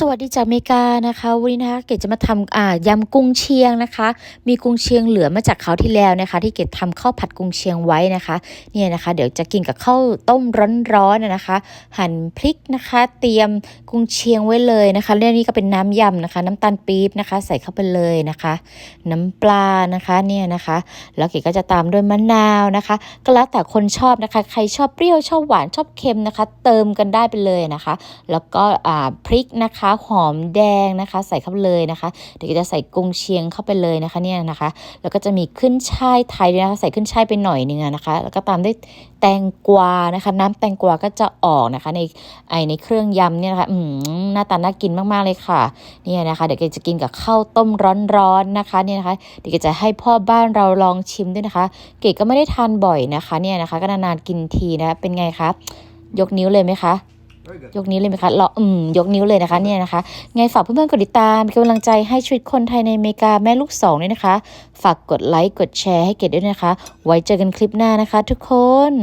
สวัสดีจากอเมริกานะคะวันนี้นะคะเกดจะมาทำอ่ายำกุ้งเชียงนะคะ มีกุ้งเชียงเหลือมาจากคราวที่แล้วนะคะ ที่เกดทำข้าวผัดกุ้งเชียงไว้นะคะเนี่ยนะคะ เดี๋ยวจะกินกับข้าวต้มร้อนๆนะคะ หั่นพริกนะคะ เตรียมกุ้งเชียงไว้เลยนะคะเรื่องนี้ก็เป็นน้ำยำนะคะ น้ำตาลปี๊บนะคะ ใส่เข้าไปเลยนะคะ น้ำปลานะคะเนี่ยนะคะ แล้วเกดก็จะตามด้วยมะนาวนะคะ ก็แล้วแต่คนชอบนะคะ ใครชอบเปรี้ยวชอบหวานชอบเค็มนะคะ เติมกันได้ไปเลยนะคะ แล้วก็อ่าพริกนะคะหอมแดงนะคะ ใส่เข้าไปเลยนะคะ เดี๋ยวจะใส่กุ้งเชียงเข้าไปเลยนะคะเนี่ยนะคะ แล้วก็จะมีขึ้นช่ายไทยด้วยนะคะใส่ขึ้นช่ายไปหน่อยนึงอะนะคะ แล้วก็ตามด้วยแตงกวานะคะ น้ำแตงกวาก็จะออกนะคะ ในไอในเครื่องยำเนี่ยนะคะอืมหน้าตาน่ากินมากๆเลยค่ะเนี่ยนะคะ เดี๋ยวเกจะกินกับข้าวต้มร้อนๆนะคะเนี่ยนะคะ เดี๋ยวจะให้พ่อบ้านเราลองชิมด้วยนะคะ เกดก็ไม่ได้ทานบ่อยนะคะเนี่ยนะคะ ก็นานๆกินทีนะเป็นไงคะยกนิ้วเลยไหมคะ ยกนิ้วเลยไหมคะเราอืมยกนิ้วเลยนะคะเนี่ยนะคะ ไงฝากเพื่อนๆกดติดตามเป็นกำลังใจให้ชีวิตคนไทยในอเมริกาแม่ลูกสองด้วยนะคะ ฝากกดไลค์กดแชร์ให้เกดด้วยนะคะ ไว้เจอกันคลิปหน้านะคะ ทุกคน